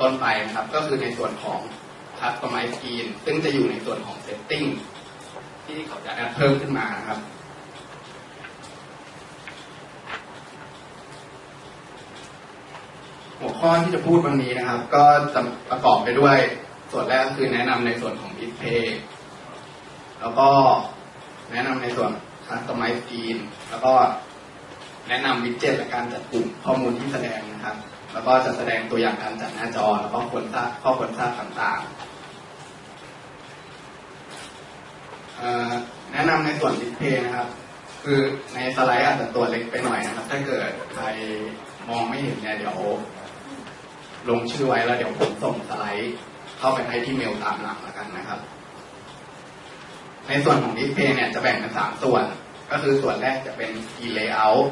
ต้นไปนะครับ ก็คือในส่วนของ Customize Screen ซึ่งจะอยู่ในส่วนของ Setting ที่เขาจะแอดเพิ่มขึ้นมานะครับหัวข้อที่จะพูดวันนี้นะครับ ก็จะประกอบไปด้วยส่วนแรกก็คือแนะนำในส่วนของ Display แล้วก็แนะนำในส่วน Customize Screen แล้วก็แนะนำวิดเจ็ตและการจัดกลุ่มข้อมูลที่แสดงนะครับ แล้วก็จะแสดงตัวอย่างการจัดหน้าจอ แล้วก็ควรทราบข้อควรทราบต่างๆ แนะนำในส่วนดิสเพย์นะครับ คือในสไลด์อาจจะตัวเล็กไปหน่อยนะครับ ถ้าเกิดใครมองไม่เห็นเนี่ยเดี๋ยวลงชื่อไว้แล้วเดี๋ยวผมส่งสไลด์เข้าไปให้ที่เมลตามหลังแล้วกันนะครับ ในส่วนของดิสเพย์เนี่ยจะแบ่งเป็นสามส่วน ก็คือส่วนแรกจะเป็น e layout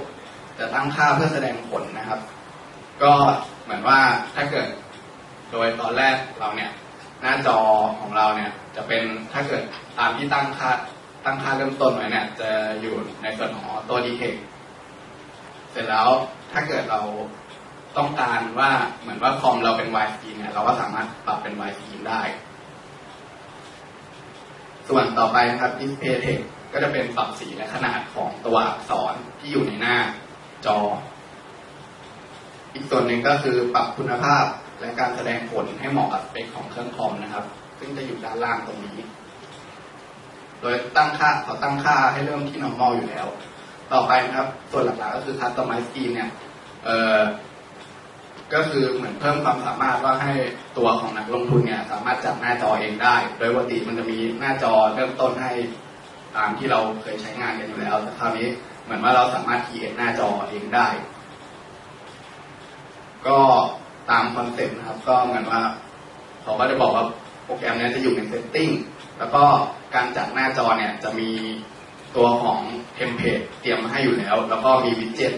จะตั้งค่าเพื่อแสดงผลนะครับ ก็เหมือนว่าถ้าเกิดโดยตอนแรกเราเนี่ยหน้าจอของเราเนี่ยจะเป็นถ้าเกิดตามที่ตั้งค่าตั้งค่าเริ่มต้นไว้เนี่ยจะอยู่ในส่วนของ auto detect เสร็จแล้วถ้าเกิดเราต้องการว่าเหมือนว่าคอมเราเป็น Y screen เนี่ยเราก็สามารถปรับเป็น Y screen ได้ ส่วนต่อไปนะครับ display text ก็จะเป็นปรับสีและขนาดของตัวอักษรที่อยู่ในหน้าจอ อีกส่วนหนึ่งก็คือปรับคุณภาพและการแสดงผลให้เหมาะกับสเปคของเครื่องคอมนะครับ ซึ่งจะอยู่ด้านล่างตรงนี้ โดยตั้งค่าเขาตั้งค่าให้เริ่มที่ normal อยู่แล้ว ต่อไปนะครับ ส่วนหลักๆก็คือ customize scheme เนี่ยเอ่อก็คือเหมือนเพิ่มความสามารถว่าให้ตัวของนักลงทุนเนี่ย สามารถจัดหน้าจอเองได้ โดยปกติมันจะมีหน้าจอเริ่มต้นให้ตามที่เราเคยใช้งานกันอยู่แล้วแต่คราวนี้เหมือนว่าเราสามารถ create หน้าจอเองได้ ก็ตามคอนเซ็ปต์นะครับ ก็เหมือนว่าเขาก็จะบอกว่าโปรแกรมนี้จะอยู่ในเซตติ้งแล้วก็การจัดหน้าจอเนี่ยจะมีตัวของเทมเพลตเตรียมมาให้อยู่แล้ว แล้วก็มีวิดเจ็ต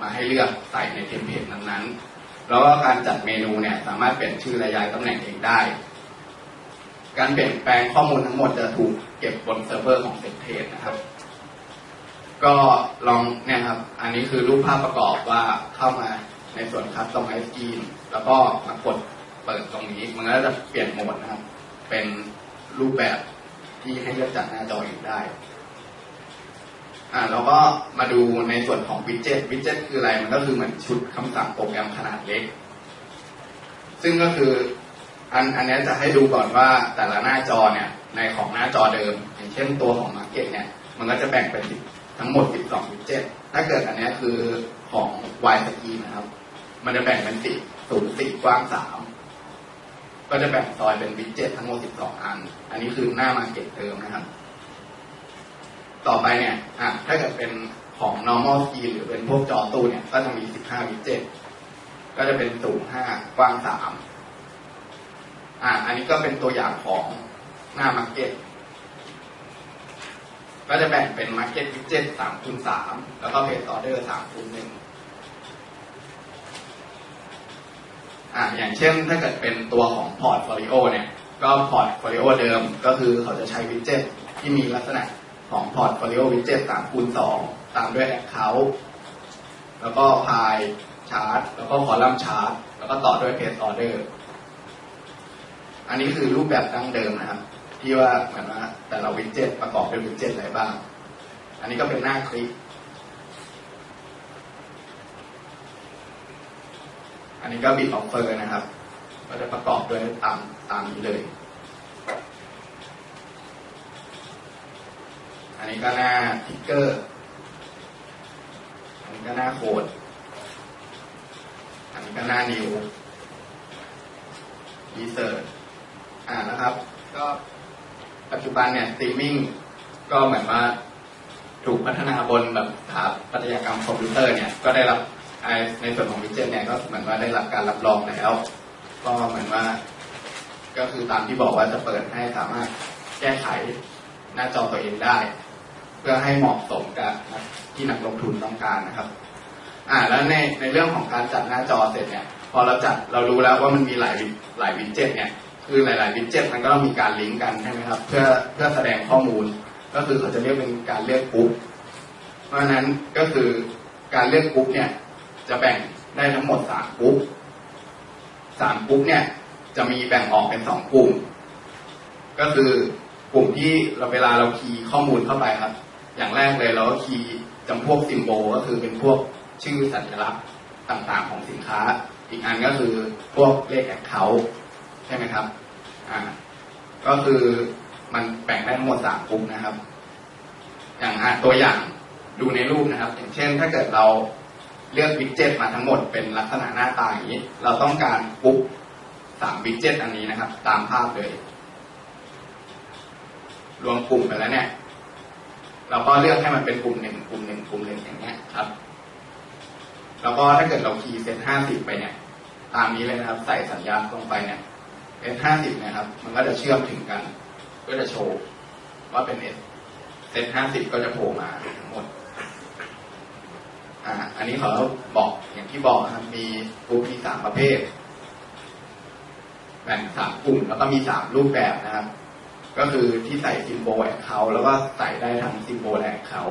มาให้เลือกใส่ในเทมเพลตนั้นๆ แล้วก็การจัดเมนูเนี่ยสามารถเปลี่ยนชื่อและย้ายตำแหน่งเองได้ การเปลี่ยนแปลงข้อมูลทั้งหมดจะถูกเก็บบนเซิร์ฟเวอร์ของเซตเพจนะครับ ก็ลองเนี่ยครับ อันนี้คือรูปภาพประกอบว่าเข้ามา ในส่วน Customize Scheme แล้วก็มากดเปิดตรงนี้ มันก็จะเปลี่ยนโหมดนะครับ เป็นรูปแบบที่ให้เลือกจากหน้าจอเองได้ อ่าแล้วก็มาดูในส่วนของวิดเจ็ตวิดเจ็ตคืออะไร มันก็คือเหมือนชุดคำสั่งโปรแกรมขนาดเล็ก ซึ่งก็คืออันอันนี้จะให้ดูก่อนว่าแต่ละหน้าจอเนี่ย ในของหน้าจอเดิม อย่างเช่นตัวของ Market เนี่ย มันก็จะแบ่งเป็นทั้งหมด 12วิดเจ็ตถ้าเกิดอันนี้คือของ Y Screen นะครับ มันจะแบ่งเป็นสิสูงสี่กว้างสามก็จะแบ่งซอยเป็นวิดเจ็ตทั้งหมด12อัน อันนี้คือหน้า Market เดิมนะครับ ต่อไปเนี่ยอะถ้าเกิดเป็นของ normal screen หรือเป็นพวกจอตู้เนี่ย ก็จะมี15วิดเจ็ตก็จะเป็นสูง5กว้าง3อะอันนี้ก็เป็นตัวอย่างของหน้า Market ก็จะแบ่งเป็น Market Widget 3คูณ3แล้วก็ Page Order 3คูณ1 อะอย่างเช่นถ้าเกิดเป็นตัวของ Portfolio เนี่ยก็ Portfolio เดิมก็คือเขาจะใช้วิดเจ็ตที่มีลักษณะของ Portfolio Widget 3คูณ2ตามด้วย Account แล้วก็พายชาร์ตแล้วก็คอลัมน์ชาร์ตแล้วก็ต่อด้วย Page Order อันนี้คือรูปแบบดั้งเดิมนะครับ ที่ว่าเหมือนว่าแต่ละวิดเจ็ตประกอบด้วยวิดเจ็ตอะไรบ้าง อันนี้ก็เป็นหน้าคลิก อันนี้ก็บิดออฟเฟอร์นะครับ ก็จะประกอบด้วยตามตามนี้เลย อันนี้ก็หน้าทิกเกอร์ อันนี้ก็หน้าโค้ด อันนี้ก็หน้านิวรีเสิร์ชอ่านะครับ ก็ปัจจุบันเนี่ยสตรีมมิ่งก็เหมือนว่าถูกพัฒนาบนแบบสถาปัตยกรรมคอมพิวเตอร์เนี่ยก็ได้รับ ในส่วนของวิดเจ็ตเนี่ยก็เหมือนว่าได้รับการรับรองแล้ว ก็เหมือนว่า ก็คือตามที่บอกว่าจะเปิดให้สามารถแก้ไขหน้าจอตัวเองได้ เพื่อให้เหมาะสมกับที่นักลงทุนต้องการนะครับ อ่า แล้วในในเรื่องของการจัดหน้าจอเสร็จเนี่ย พอเราจัดเรารู้แล้วว่ามันมีหลายหลายวิดเจ็ตเนี่ยคือหลายๆวิดเจ็ตมันก็ต้องมีการลิงก์กันใช่ไหมครับ เพื่อเพื่อแสดงข้อมูล ก็คือเขาจะเรียกเป็นการเลือกกรุ๊ปเพราะฉะนั้นก็คือการเลือกกรุ๊ปเนี่ย จะแบ่งได้ทั้งหมดสามกรุ๊ปสามกลุ่มเนี่ย จะมีแบ่งออกเป็นสองกลุ่ม ก็คือกลุ่มที่เราเวลาเราคีย์ข้อมูลเข้าไปครับ อย่างแรกเลยเราก็คีย์จำพวกซิมโบลก็คือเป็นพวกชื่อสัญลักษณ์ต่างๆของสินค้า อีกอันก็คือพวกเลขแอคเคาท์ใช่ไหมครับอ่าก็คือมันแบ่งได้ทั้งหมดสามกลุ่มนะครับ อย่างตัวอย่างดูในรูปนะครับ อย่างเช่น ถ้าเกิดเรา เลือกวิดเจ็ตมาทั้งหมดเป็นลักษณะหน้าตาอย่างนี้ เราต้องการกรุ๊ปสามวิดเจ็ตอันนี้นะครับ ตามภาพเลย รวมกลุ่มไปแล้วเนี่ย เราก็เลือกให้มันเป็นกลุ่มหนึ่งกลุ่มหนึ่งกลุ่มหนึ่งอย่างเงี้ยครับ แล้วก็ถ้าเกิดเราคีย์เซตห้าสิบไปเนี่ย ตามนี้เลยนะครับ ใส่สัญญาณลงไปเนี่ยเอสห้าสิบนะครับ มันก็จะเชื่อมถึงกัน ก็จะโชว์ว่าเป็นเอสเซตห้าสิบก็จะโผล่มาทั้งหมด อ่าอันนี้เขาบอกอย่างที่บอกนะครับมีกลุ่มมีสามประเภทแบ่งสามกลุ่มแล้วก็มีสามรูปแบบนะครับ ก็คือที่ใส่ซิมโบลแอคเคาแล้วก็ใส่ได้ทั้งซิมโบลและแอคเคา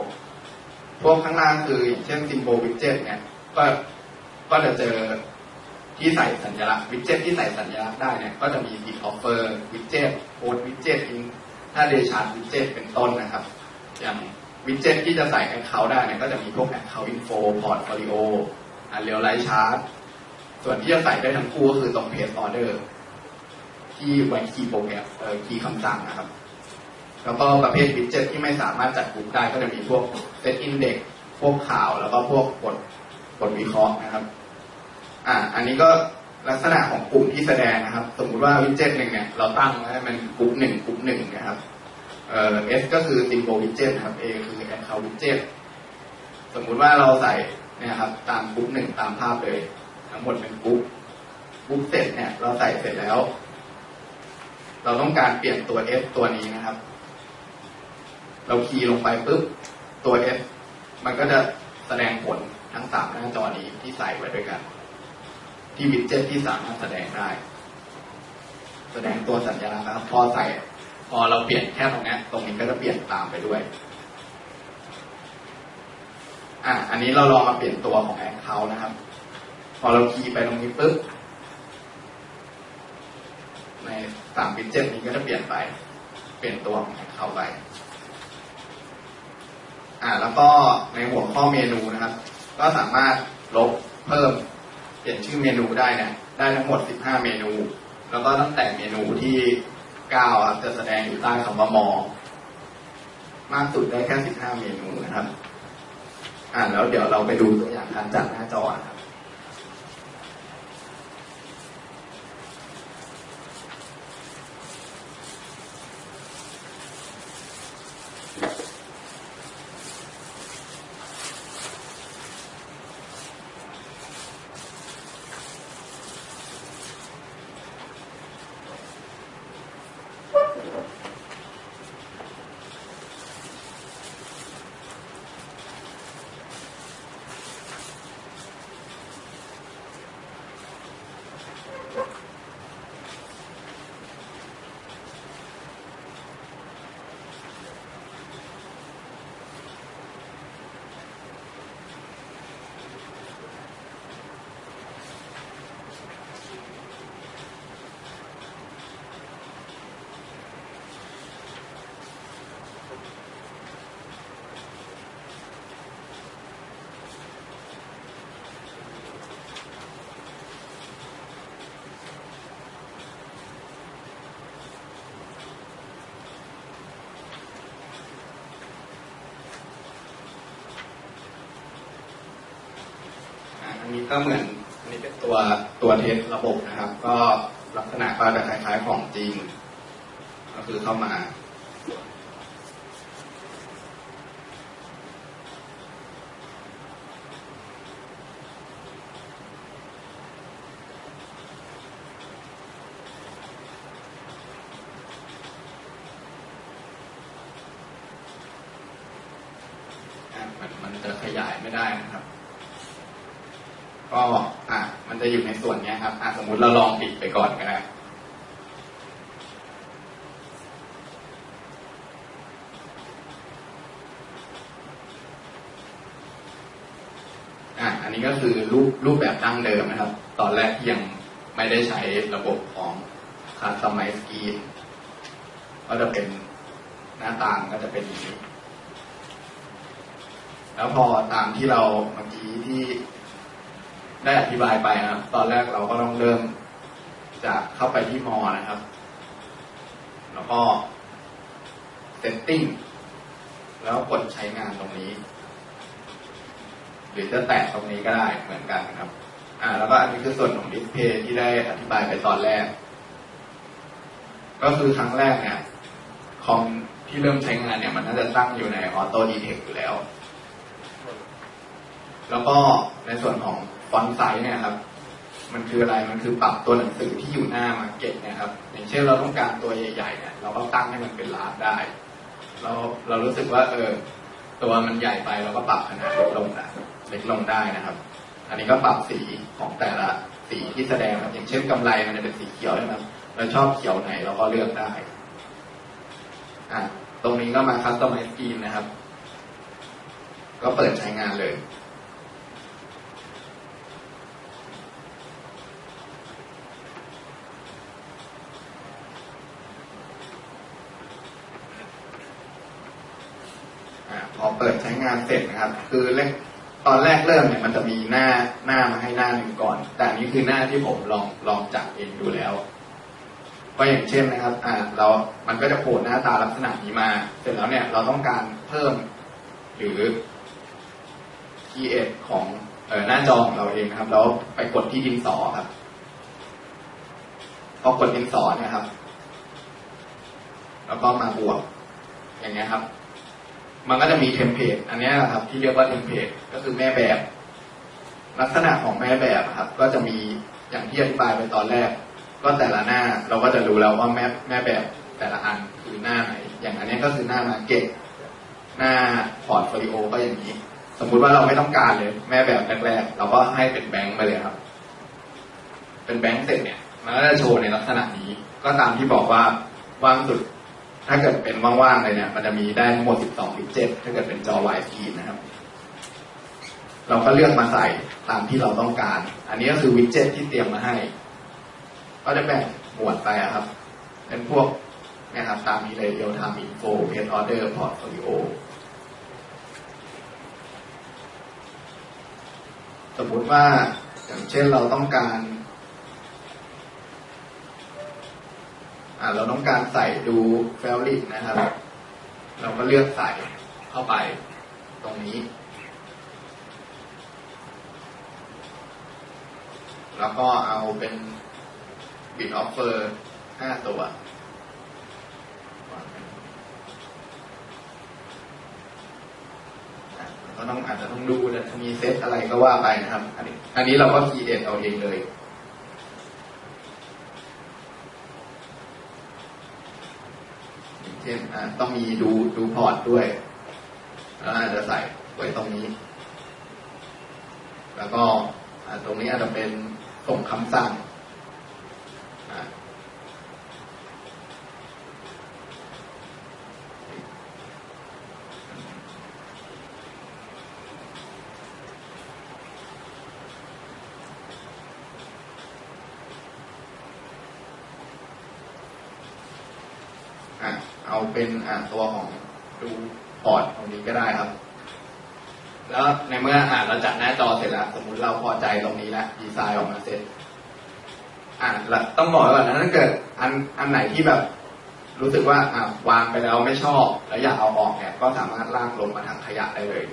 พวกข้างล่างคืออย่างเช่นซิมโบลวิดเจ็ตเนี่ยก็ก็จะเจอที่ใส่สัญลักษณ์วิดเจ็ตที่ใส่สัญลักษณ์ได้เนี่ยก็จะมี Big Offer วิดเจ็ตโค้ดวิดเจ็ตถ้าเดชาร์วิดเจ็ตเป็นต้นนะครับ อย่าง วิดเจ็ตที่จะใส่แอคเคาท์ได้เนี่ยก็จะมีพวกแอคเคาท์อินโฟพอร์ตโฟลิโออันเรียลไลท์ชาร์ตส่วนที่จะใส่ได้ทั้งคู่ก็คือตรงเพจออเดอร์ที่ไว้คีย์โปรแกรมเอ่อคีย์คำสั่งนะครับ แล้วก็ประเภทวิดเจ็ตที่ไม่สามารถจัดกลุ่มได้ก็จะมีพวกเซตอินเด็กพวกข่าวแล้วก็พวกกดกดวิเคราะห์นะครับ อ่า อันนี้ก็ลักษณะของกลุ่มที่แสดงนะครับ สมมุติว่าวิดเจ็ตหนึ่งเนี่ยเราตั้งไว้ให้มันกลุ่มหนึ่งกลุ่มหนึ่งนะครับ เอ่อ S ก็คือ symbol widget ครับ A คือ account widget สมมุติว่าเราใส่เนี่ยครับ ตามกรุ๊ปหนึ่งตามภาพเลย ทั้งหมดเป็นกรุ๊ปกรุ๊ปเสร็จเนี่ย เราใส่เสร็จแล้ว เราต้องการเปลี่ยนตัว S ตัวนี้นะครับ เราคีย์ลงไปปุ๊บ ตัว S มันก็จะแสดงผลทั้งสามหน้าจอนี้ที่ใส่ไว้ด้วยกัน ที่วิดเจ็ตที่สามารถแสดงได้ แสดงตัวสัญลักษณ์นะครับพอใส่ พอเราเปลี่ยนแค่ตรงนี้ตรงนี้ก็จะเปลี่ยนตามไปด้วยอะอันนี้เราลองมาเปลี่ยนตัวของแอคเคาท์นะครับ พอเราคีย์ไปตรงนี้ปุ๊บในสามวิดเจ็ตนี้ก็จะเปลี่ยนไป เปลี่ยนตัวของแอคเคาท์ไปอ่าแล้วก็ในหัวข้อเมนูนะครับ ก็สามารถลบเพิ่ม เปลี่ยนชื่อเมนูได้นะ ได้ทั้งหมด 15 เมนู แล้วก็ตั้งแต่เมนูที่ ก้าจะแสดงอยู่ใต้คำว่ามอ มากสุดได้แค่15เมนูนะครับ อ่าแล้วเดี๋ยวเราไปดูตัวอย่างการจัดหน้าจอนะครับ ก็เหมือนอันนี้เป็นตัวตัวเทสระบบนะครับ ก็ลักษณะก็จะคล้ายๆของจริง ก็คือเข้ามาอะมันมันจะขยายไม่ได้นะครับ ก็อะมัน จะอยู่ในส่วนนี้ครับสมมุติเราลองปิดไปก่อนก็ได้อะอันนี้ก็คือรูปรูปแบบดั้งเดิมนะครับ ตอนแรกยังไม่ได้ใช้ระบบของคัสตอมไมซ์กีนก็จะเป็นหน้าต่างก็จะเป็นอย่างนี้แล้วพอตามที่เราเมื่อกี้ที่ ได้อธิบายไปนะครับ ตอนแรกเราก็ต้องเริ่มจากเข้าไปที่มอนะครับ แล้วก็ setting แล้วกดใช้งานตรงนี้ หรือจะแตะตรงนี้ก็ได้เหมือนกันครับ อ่า แล้วก็อันนี้คือส่วนของดิสเพย์ที่ได้อธิบายไปตอนแรก ก็คือครั้งแรกเนี่ยคอมที่เริ่มใช้งานเนี่ย มันน่าจะตั้งอยู่ในออโต้ดีเทคอยู่แล้ว แล้วก็ในส่วนของ ฟอนต์ไซส์เนี่ยครับ มันคืออะไรมันคือปรับตัวหนังสือที่อยู่หน้ามาเก็ตนะครับ อย่างเช่นเราต้องการตัวใหญ่ๆเนี่ยเราก็ตั้งให้มันเป็นลาร์จได้เราเรารู้สึกว่าเออตัวมันใหญ่ไปเราก็ปรับขนาดเล็กลงได้เล็กลงได้นะครับ อันนี้ก็ปรับสีของแต่ละสีที่แสดงครับอย่างเช่นกำไรมันจะเป็นสีเขียวใช่ไหมครับเราชอบเขียวไหนเราก็เลือกได้อะตรงนี้ก็มาคัสตอมไมซ์กีนนะครับ ก็เปิดใช้งานเลย อ่าพอเปิดใช้ งานเสร็จนะครับ คือเล่ตอนแรกเริ่มเนี่ยมันจะมีหน้าหน้ามาให้หน้าหนึ่งก่อน แต่อันนี้คือหน้าที่ผมลองลองจับเองดูแล้วก็อย่างเช่นนะครับ อ่าเรา มันก็จะโผล่หน้าตาลักษณะนี้มา เสร็จแล้วเนี่ยเราต้องการเพิ่มหรือ create ของเออหน้าจอของเราเองนะครับ แล้วไปกดที่ดินสอครับ พอกดดินสอเนี่ยครับ แล้วก็มาบวก อย่างเงี้ยครับ มันก็จะมีเทมเพลตอันนี้ยครับที่เรียกว่าเทมเพลตก็คือแม่แบบ ลักษณะของแม่แบบครับ ก็จะมีอย่างที่อธิบายไปตอนแรก ก็แต่ละหน้าเราก็จะรู้แล้วว่าแม่แม่แบบแต่ละอันคือหน้าไหน อย่างอันนี้ก็คือหน้ามาเก็ตหน้าพอร์ตโฟลิโอก็อย่างนี้ สมมุติว่าเราไม่ต้องการเลย แม่แบบแรกๆเราก็ให้เป็นแบงค์ไปเลยครับ เป็นแบงค์เสร็จเนี่ยมันก็จะโชว์ในลักษณะนี้ ก็ตามที่บอกว่าว่างสุด ถ้าเกิดเป็นว่างๆเลยเนี่ย มันจะมีได้ทั้งหมด 12ถึง7ถ้าเกิดเป็นจอ y ทีนะครับ เราก็เลือกมาใส่ตามที่เราต้องการ อันนี้ก็คือวิดเจ็ตที่เตรียมมาให้ ก็จะแบ่งหมวดไปอะครับ เป็นพวกนะครับตามนี้เลยเดียวทำอินโฟเพจออเดอร์พอร์ตโฟลิโอสมมุติว่าอย่างเช่นเราต้องการ อ่าเราต้องการใส่ดูเฟลลิกนะครับ เราก็เลือกใส่เข้าไปตรงนี้ แล้วก็เอาเป็นบิตออฟเฟอร์ห้าตัวก็ต้องอาจจะต้องดูนะมีเซตอะไรก็ว่าไปนะครับ อันนี้ อันนี้เราก็คีย์เอทเอาเองเลย อย่าง เช่นต้องมีดูดูพอร์ตด้วยแล้วอาจจะใส่ไว้ตรงนี้ แล้วก็ตรงนี้อาจจะเป็นส่งคำสั่ง เอาเป็นอะตัวของดูพอร์ตตรงนี้ก็ได้ครับ แล้วในเมื่ออ่านเราจัดหน้าจอเสร็จแล้ว สมมุติเราพอใจตรงนี้แล้วดีไซน์ออกมาเสร็จ อ่านแล้วต้องบอกว้ก่อนนะถ้าเกิดอันอันไหนที่แบบ รู้สึกว่าอ่าวางไปแล้วไม่ชอบ แล้วอยากเอาออกเนี่ยก็สามารถลากลงมาถังขยะได้เลย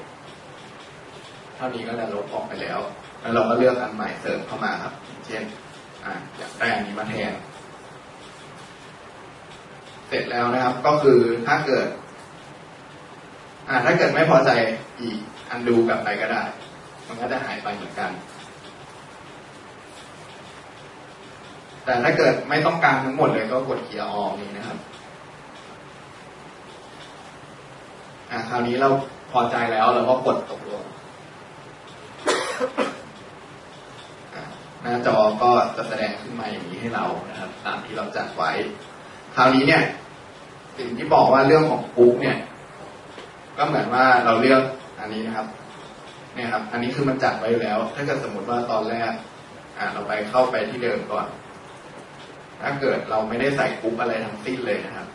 เท่านี้ก็จะลบออกไปแล้ว แล้วเราก็เลือกอันใหม่เสริมเข้ามาครับ เช่น อ่าอยากได้อันนี้มาแทน เสร็จแล้วนะครับ ก็คือถ้าเกิด อ่า ถ้าเกิดไม่พอใจอีกอันดูกลับไปก็ได้ มันก็จะหายไปเหมือนกัน แต่ถ้าเกิดไม่ต้องการทั้งหมดเลยก็กดเคลียร์ออกนี่นะครับ อ่าคราวนี้เราพอใจแล้วเราก็กดตกลงหน้าจอก็จะแสดงขึ้นมาอย่างนี้ให้เรานะครับ ตามที่เราจัดไว้ คราวนี้เนี่ย สิ่งที่บอกว่าเรื่องของปุ๊กเนี่ย ก็เหมือนว่าเราเลือกอันนี้นะครับ เนี่ยครับ อันนี้คือมันจัดไว้แล้ว ถ้าเกิดสมมติว่าตอนแรก อ่า เราไปเข้าไปที่เดิมก่อน ถ้าเกิดเราไม่ได้ใส่กรุ๊ปอะไรทั้งสิ้นเลยนะครับ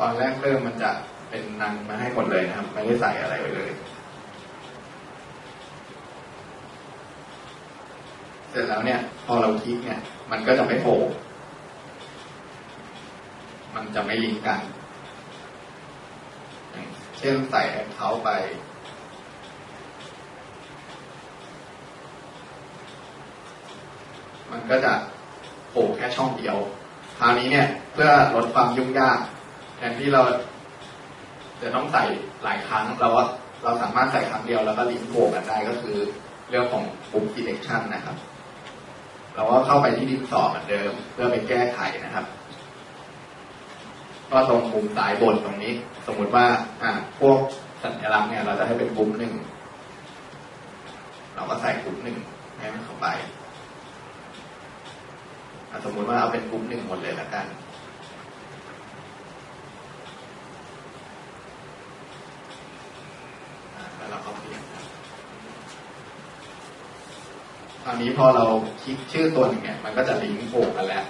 ตอนแรกเริ่มมันจะเป็นนังมาให้หมดเลยนะครับ ไม่ได้ใส่อะไรไว้เลย เสร็จแล้วเนี่ย พอเราคลิกเนี่ย มันก็จะไม่โผล่มันจะไม่ลิงก์กัน เช่นใส่แอคเคาท์ไป มันก็จะโผล่แค่ช่องเดียว คราวนี้เนี่ย เพื่อลดความยุ่งยากแทนที่เราจะต้องใส่หลายครั้งเราว่าเราสามารถใส่ครั้งเดียวแล้วก็ลิงก์โผล่กันได้ก็คือเรื่องของปุ่ม selection นะครับ เราก็เข้าไปที่ดินสอเหมือนเดิม เพื่อไปแก้ไขนะครับ ก็ตรงมุมซ้ายบนตรงนี้ สมมุติว่า อ่า พวกสัญลักษณ์เนี่ย เราจะให้เป็นกลุ่มหนึ่งเราก็ใส่กลุ่มหนึ่งให้มันเข้าไปสมมุติว่าเอาเป็นกลุ่มหนึ่งหมดเลยละกันอะแล้วเราก็เปลี่ยนครับ คราวนี้พอเราคลิกชื่อตัวหนึ่งเนี่ย มันก็จะลิงก์โผล่กันแล้ว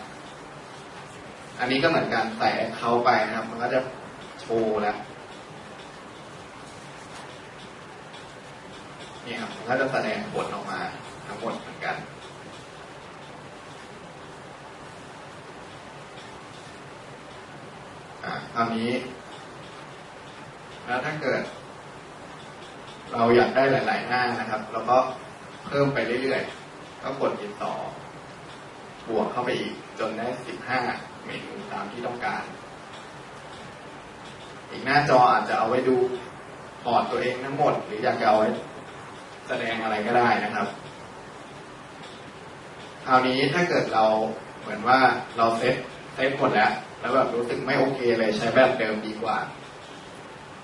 อันนี้ก็เหมือนกันใส่เคาไปนะครับ มันก็จะโชว์แล้วนี่ครับมันก็จะแสดงผลออกมาทั้งหมดเหมือนกันอ่าคราวนี้ แล้วถ้าเกิด เราอยากได้หลาย ๆ หน้านะครับ แล้วก็เพิ่มไปเรื่อย ๆ ก็กดติดต่อบวกเข้าไปอีกจนได้ 15 เมนูตามที่ต้องการ อีกหน้าจออาจจะเอาไว้ดูพอร์ตตัวเองทั้งหมด หรืออยากจะเอาไว้แสดงอะไรก็ได้นะครับ คราวนี้ถ้าเกิดเราเหมือนว่าเราเซตเซตหมดแล้ว แล้วแบบรู้สึกไม่โอเคเลยใช้แบบเดิมดีกว่า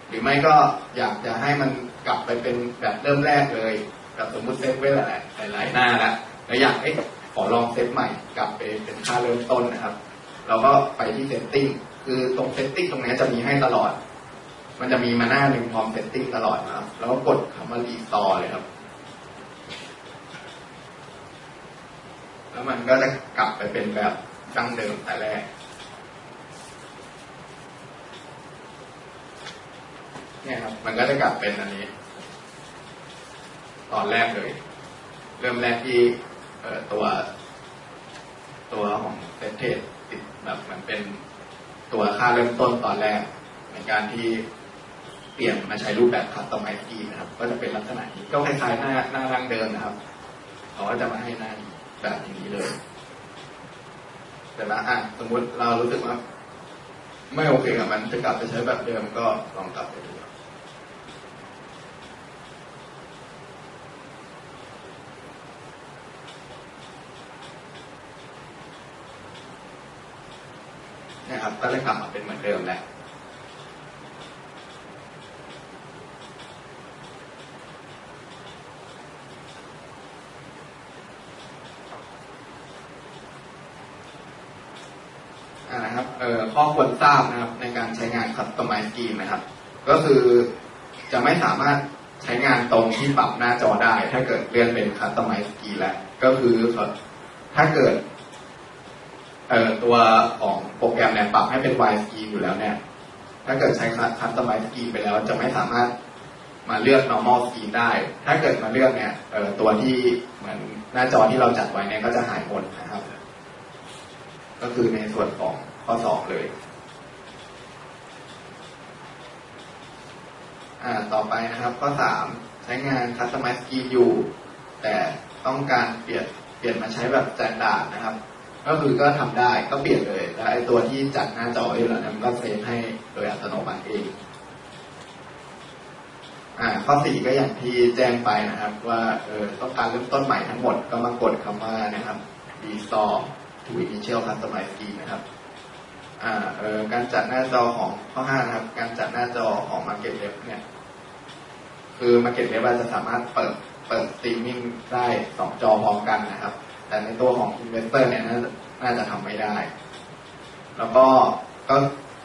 หรือไม่ก็อยากจะให้มันกลับไปเป็นแบบเริ่มแรกเลยแบบสมมุติเซตไว้หลายหลายหน้าแล้ว แล้วอยากให้ขอลองเซตใหม่กลับไปเป็นค่าเริ่มต้นนะครับ เราก็ไปที่เซตติ้งคือตรงเซตติ้งตรงนี้จะมีให้ตลอด มันจะมีมาหน้าหนึ่งพร้อมเซตติ้งตลอดนะครับ แล้วก็กดคำว่ารีสตอร์เลยครับ แล้วมันก็จะกลับไปเป็นแบบดั้งเดิมแต่แรกเนี่ยครับมันก็จะกลับเป็นอันนี้ ตอนแรกเลย เริ่มแรกที่ ตัวตัวของเซตเทสติดแบบเหมันเป็นตัวค่าเริ่มต้นตอนแรก ในการที่เปลี่ยนมาใช้รูปแบบคัสตอมไมซ์กีนะครับ ก็จะเป็นลักษณะนี้ก็คล้ายๆหน้าหน้าร่างเดิมนะครับเขาก็จะมาให้หน้าแบบนี้เลยแต่ละอะสมมุติเรารู้สึกว่า ไม่โอเคกับมันจะกลับไปใช้แบบเดิมก็ลองกลับไปดู นะครับ ก็จะกลับมาเป็นเหมือนเดิมแหละอ่านะครับเออข้อควรทราบนะครับในการใช้งาน Customize Scheme นะครับ ก็คือจะไม่สามารถใช้งานตรงที่ปรับหน้าจอได้ ถ้าเกิดเลื่อนเป็น Customize Scheme แล้วก็คือถ้าเกิดตัวของ โปรแกรมเนี่ยปรับให้เป็น Y scheme อยู่แล้วเนี่ย ถ้าเกิดใช้ Customize scheme ไปแล้ว จะไม่สามารถมาเลือก normal scheme ได้ ถ้าเกิดมาเลือกเนี่ยตัวที่เหมือนหน้าจอที่เราจัดไว้เนี่ยก็จะหายหมดนะครับ ก็คือในส่วนของข้อสองเลยอ่าต่อไปนะครับข้อสามใช้งาน Customize scheme อยู่ แต่ต้องการเปลี่ยนเปลี่ยนมาใช้แบบ standard นะครับ ก็คือก็ทำได้ก็เปลี่ยนเลยแล้วไอ้ตัวที่จัดหน้าจออยู่แล้วมันก็เซฟให้โดยอัตโนมัติเองอ่าข้อสี่ก็อย่างที่แจ้งไปนะครับ ว่าเออต้องการเริ่มต้นใหม่ทั้งหมดก็มากดคำว่านะครับ restore to initial customize key นะครับอ่าเออการจัดหน้าจอของข้อห้านะครับ การจัดหน้าจอของ Market Web เนี่ยคือ Market Web จะสามารถเปิดเปิดสตรีมมิ่งได้สองจอพร้อมกันนะครับ แต่ในตัวของ Investor เนี่ยน่าน่าจะทำไม่ได้ แล้วก็ก็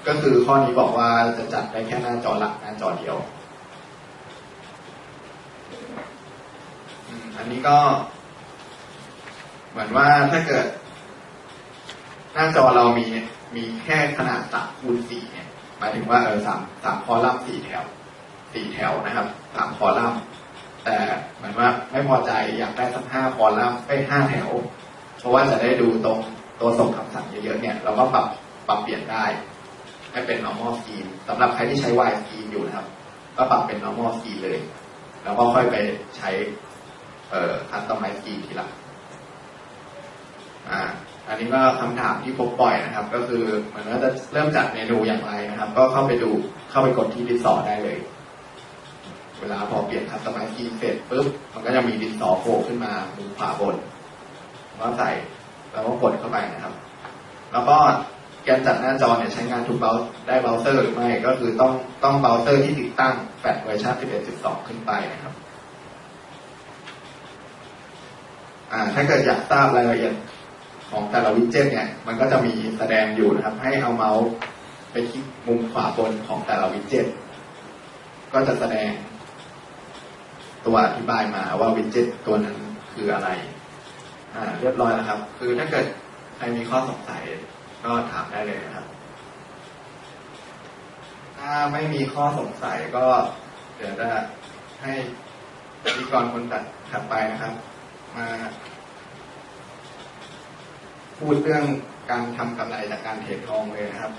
ก็คือข้อนี้บอกว่าจะจัดได้แค่หน้าจอหลักหน้าจอเดียว อันนี้ก็ เหมือนว่าถ้าเกิด หน้าจอเรามีมีแค่ขนาดสามคูณสี่เนี่ยหมายถึงว่าเออสามสามคอลัมน์สี่แถวสี่แถวนะครับสามคอลัมน์ แต่เหมือนว่าไม่พอใจอยากได้สักห้าคอลัมน์ไปห้าแถว เพราะว่าจะได้ดูตรงตัวส่งคำสั่งเยอะๆเนี่ยเราก็ปรับปรับเปลี่ยนได้ให้เป็น normal scheme สำหรับใครที่ใช้ Y scheme อยู่นะครับ ก็ปรับเป็น normal scheme เลย แล้วก็ค่อยไปใช้เอ่อ customize scheme ทีหลังอ่าอันนี้ก็คำถามที่พบบ่อยนะครับ ก็คือเหมือนว่าจะเริ่มจัดเมนูอย่างไรนะครับ ก็เข้าไปดูเข้าไปกดที่ดินสอร์ทได้เลย เวลาพอเปลี่ยน customize scheme เสร็จปุ๊บมันก็จะมีดินสอโผล่ขึ้นมามุมขวาบนก็ใส่แล้วก็กดเข้าไปนะครับ แล้วก็การจัดหน้าจอเนี่ยใช้งานถูกเบราได้เบราว์เซอร์หรือไม่ก็คือต้องต้องเบราว์เซอร์ที่ติดตั้งแฟลชเวอร์ชัน11.2 ขึ้นไปนะครับ่าถ้าเกิดอยากทราบรายละเอียดของแต่ละวิดเจ็ตเนี่ย มันก็จะมีแสดงอยู่นะครับ ให้เอาเมาส์ไปคลิกมุมขวาบนของแต่ละวิดเจ็ต ก็จะแสดง ตัวอธิบายมาว่าวิดเจ็ตตัวนั้นคืออะไร อ่า เรียบร้อยแล้วครับ คือถ้าเกิดใครมีข้อสงสัยก็ถามได้เลยนะครับ ถ้าไม่มีข้อสงสัยก็เดี๋ยวจะให้พิกรคนตัดถัดไปนะครับ มาพูดเรื่องการทำกำไรจากการเทรดทองเลยนะครับ